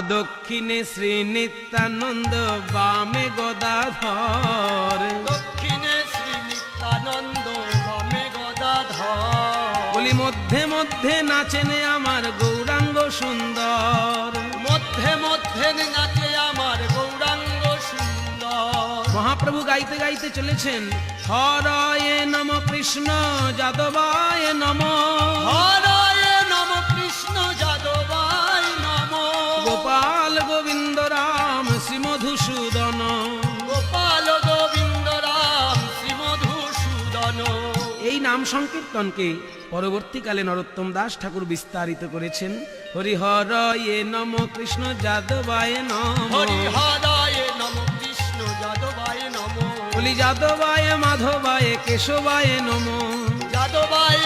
দক্ষিণে শ্রী নিত্যানন্দ বামে গদাধর। দক্ষিণে শ্রী নিত্যানন্দ বামে গদাধর। বলি মধ্যে মধ্যে নাচেনে আমার গৌরাঙ্গ সুন্দর। মধ্যে মধ্যে নাচে আমার গৌরাঙ্গ সুন্দর। মহাপ্রভু গাইতে গাইতে চলেছেন হরয়ে নম কৃষ্ণ যাদবায় মধুসূদন গোপাল গোবিন্দ রাম শ্রী মধুসূদন এই নাম সংকীর্তনকে পরবর্তীকালে নরোত্তম দাস ঠাকুর বিস্তারিত করেছেন। হরিহরয়ে নম কৃষ্ণ যাদবায় নম। হরি হরায় নম কৃষ্ণ যাদবায় নম। বলি যাদবায় মাধবায় কেশবায় নম। যাদবায়